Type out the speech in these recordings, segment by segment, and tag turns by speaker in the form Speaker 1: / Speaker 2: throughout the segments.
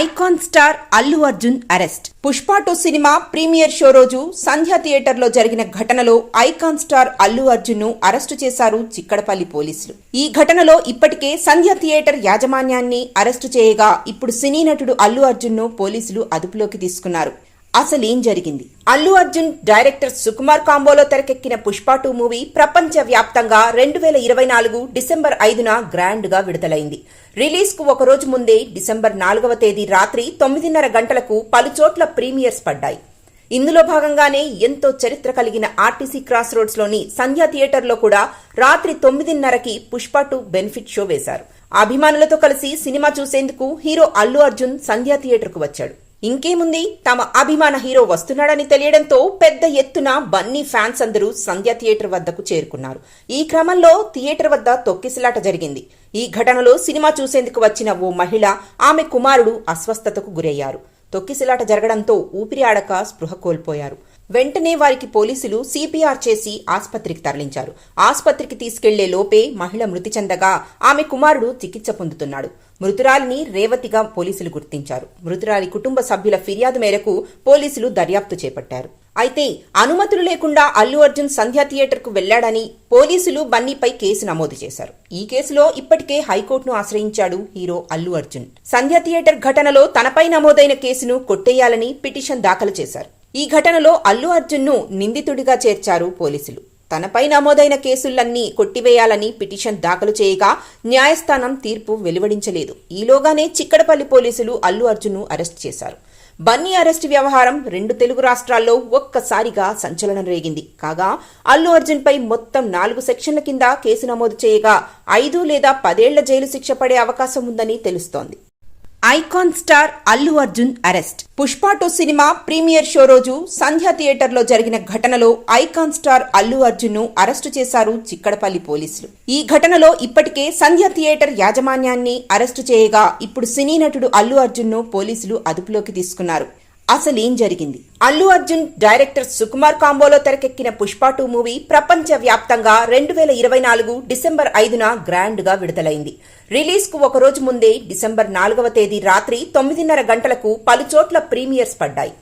Speaker 1: Icon star Allu Arjun arrest. పుష్పాటో cinema premiere show రోజు సంధ్యా థియేటర్లో జరిగిన ఘటనలో ఐకాన్ స్టార్ అల్లు అర్జున్ను అరెస్టు చేశారు చిక్కడపల్లి పోలీసులు. ఈ ఘటనలో ఇప్పటికే సంధ్యా థియేటర్ యాజమాన్యాన్ని అరెస్టు చేయగా ఇప్పుడు సినీ నటుడు అల్లు అర్జున్ను పోలీసులు అదుపులోకి తీసుకున్నారు. అసలేం జరిగింది? అల్లు అర్జున్ డైరెక్టర్ సుకుమార్ కాంబోలో తెరకెక్కిన పుష్ప టూ మూవీ ప్రపంచ వ్యాప్తంగా రెండు వేల ఇరవై నాలుగు డిసెంబర్ ఐదున గ్రాండ్గా విడుదలైంది. రిలీజ్కు ఒక రోజు ముందే డిసెంబర్ నాలుగవ తేదీ రాత్రి తొమ్మిదిన్నర గంటలకు పలుచోట్ల ప్రీమియర్స్ పడ్డాయి. ఇందులో భాగంగానే ఎంతో చరిత్ర కలిగిన ఆర్టీసీ క్రాస్ రోడ్స్లోని సంధ్యా థియేటర్లో కూడా రాత్రి తొమ్మిదిన్నరకి పుష్ప టూ బెనిఫిట్ షో వేశారు. అభిమానులతో కలిసి సినిమా చూసేందుకు హీరో అల్లు అర్జున్ సంధ్యా థియేటర్కు వచ్చాడు. ఇంకేముంది? తమ అభిమాన హీరో వస్తున్నాడని తెలియడంతో పెద్ద ఎత్తున బన్నీ ఫ్యాన్స్ అందరూ సంధ్య థియేటర్ వద్దకు చేరుకున్నారు. ఈ క్రమంలో థియేటర్ వద్ద తొక్కిసలాట జరిగింది. ఈ ఘటనలో సినిమా చూసేందుకు వచ్చిన ఓ మహిళ ఆమె కుమారుడు అస్వస్థతకు గురయ్యారు. తొక్కిసలాట జరగడంతో ఊపిరి ఆడక స్పృహ కోల్పోయారు. వెంటనే వారికి పోలీసులు సిపిఆర్ చేసి ఆస్పత్రికి తరలించారు. ఆసుపత్రికి తీసుకెళ్ళే లోపే మహిళ మృతి చెందగా ఆమె కుమారుడు చికిత్స పొందుతున్నాడు. మృతురాలిని రేవతిగా పోలీసులు గుర్తించారు. మృతురాలి కుటుంబ సభ్యుల ఫిర్యాదు మేరకు పోలీసులు దర్యాప్తు చేపట్టారు. అయితే అనుమతులు లేకుండా అల్లు అర్జున్ సంధ్యా థియేటర్కు వెళ్ళాడని పోలీసులు బన్నీపై కేసు నమోదు చేశారు. ఈ కేసులో ఇప్పటికే హైకోర్టును ఆశ్రయించాడు హీరో అల్లు అర్జున్. సంధ్యా థియేటర్ ఘటనలో తనపై నమోదైన కేసును కొట్టేయాలని పిటిషన్ దాఖలు చేశారు. ఈ ఘటనలో అల్లు అర్జున్ను నిందితుడిగా చేర్చారు పోలీసులు. తనపై నమోదైన కేసులన్నీ కొట్టివేయాలని పిటిషన్ దాఖలు చేయగా న్యాయస్థానం తీర్పు వెలువడించలేదు. ఈలోగానే చిక్కడపల్లి పోలీసులు అల్లు అర్జున్ను అరెస్ట్ చేశారు. బన్నీ అరెస్ట్ వ్యవహారం రెండు తెలుగు రాష్ట్రాల్లో ఒక్కసారిగా సంచలనం రేగింది. కాగా అల్లు అర్జున్పై మొత్తం నాలుగు సెక్షన్ల కింద కేసు నమోదు చేయగా ఐదు లేదా పదేళ్ళ జైలు శిక్ష పడే అవకాశం ఉందని తెలుస్తోంది. Icon star Allu Arjun arrest. పుష్పాటు cinema premiere show రోజు సంధ్యా థియేటర్లో జరిగిన ఘటనలో ఐకాన్ స్టార్ అల్లు అర్జున్ను అరెస్టు చేశారు చిక్కడపల్లి పోలీసులు. ఈ ఘటనలో ఇప్పటికే సంధ్యా థియేటర్ యాజమాన్యాన్ని అరెస్టు చేయగా ఇప్పుడు సినీ నటుడు అల్లు అర్జున్ను పోలీసులు అదుపులోకి తీసుకున్నారు. అసలేం జరిగింది? అల్లు అర్జున్ డైరెక్టర్ సుకుమార్ కాంబోలో తెరకెక్కిన పుష్ప టూ మూవీ ప్రపంచ వ్యాప్తంగా రెండు వేల ఇరవై నాలుగు డిసెంబర్ ఐదున గ్రాండ్గా విడుదలైంది. రిలీజ్కు ఒక రోజు ముందే డిసెంబర్ నాలుగవ తేదీ రాత్రి తొమ్మిదిన్నర గంటలకు పలుచోట్ల ప్రీమియర్స్ పడ్డాయి.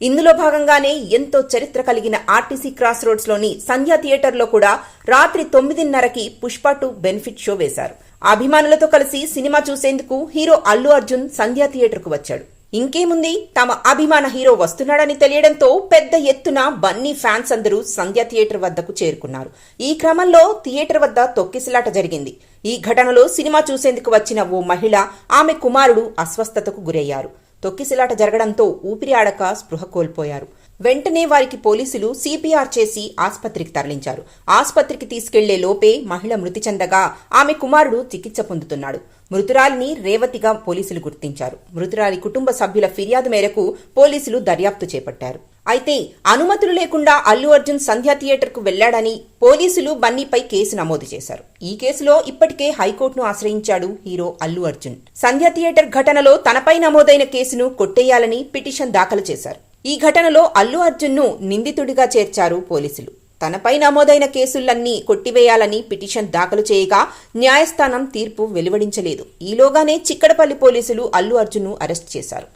Speaker 1: ఇందులో భాగంగానే ఎంతో చరిత్ర కలిగిన ఆర్టీసీ క్రాస్ రోడ్స్లోని సంధ్యా థియేటర్లో కూడా రాత్రి తొమ్మిదిన్నరకి పుష్ప టూ బెనిఫిట్ షో వేశారు. అభిమానులతో కలిసి సినిమా చూసేందుకు హీరో అల్లు అర్జున్ సంధ్యా థియేటర్కు వచ్చాడు. ఇంకేముంది? తమ అభిమాన హీరో వస్తున్నాడని తెలియడంతో పెద్ద ఎత్తున బన్నీ ఫ్యాన్స్ అందరూ సంధ్య థియేటర్ వద్దకు చేరుకున్నారు. ఈ క్రమంలో థియేటర్ వద్ద తొక్కిసలాట జరిగింది. ఈ ఘటనలో సినిమా చూసేందుకు వచ్చిన ఓ మహిళ ఆమె కుమారుడు అస్వస్థతకు గురయ్యారు. తొక్కిసలాట జరగడంతో ఊపిరి ఆడక స్పృహ కోల్పోయారు. వెంటనే వారికి పోలీసులు సిపిఆర్ చేసి ఆస్పత్రికి తరలించారు. ఆస్పత్రికి తీసుకెళ్ళే లోపే మహిళ మృతి చెందగా ఆమె కుమారుడు చికిత్స పొందుతున్నాడు. మృతురాలిని రేవతిగా పోలీసులు గుర్తించారు. మృతురాలి కుటుంబ సభ్యుల ఫిర్యాదు మేరకు పోలీసులు దర్యాప్తు చేపట్టారు. అయితే అనుమతులు లేకుండా అల్లు అర్జున్ సంధ్యా థియేటర్కు వెళ్ళాడని పోలీసులు బన్నీపై కేసు నమోదు చేశారు. ఈ కేసులో ఇప్పటికే హైకోర్టును ఆశ్రయించాడు హీరో అల్లు అర్జున్. సంధ్యా థియేటర్ ఘటనలో తనపై నమోదైన కేసును కొట్టేయాలని పిటిషన్ దాఖలు చేశారు. ఈ ఘటనలో అల్లు అర్జున్ను నిందితుడిగా చేర్చారు పోలీసులు. తనపై నమోదైన కేసులన్నీ కొట్టివేయాలని పిటిషన్ దాఖలు చేయగా న్యాయస్థానం తీర్పు వెలువడించలేదు. ఈలోగానే చిక్కడపల్లి పోలీసులు అల్లు అర్జున్ను అరెస్ట్ చేశారు.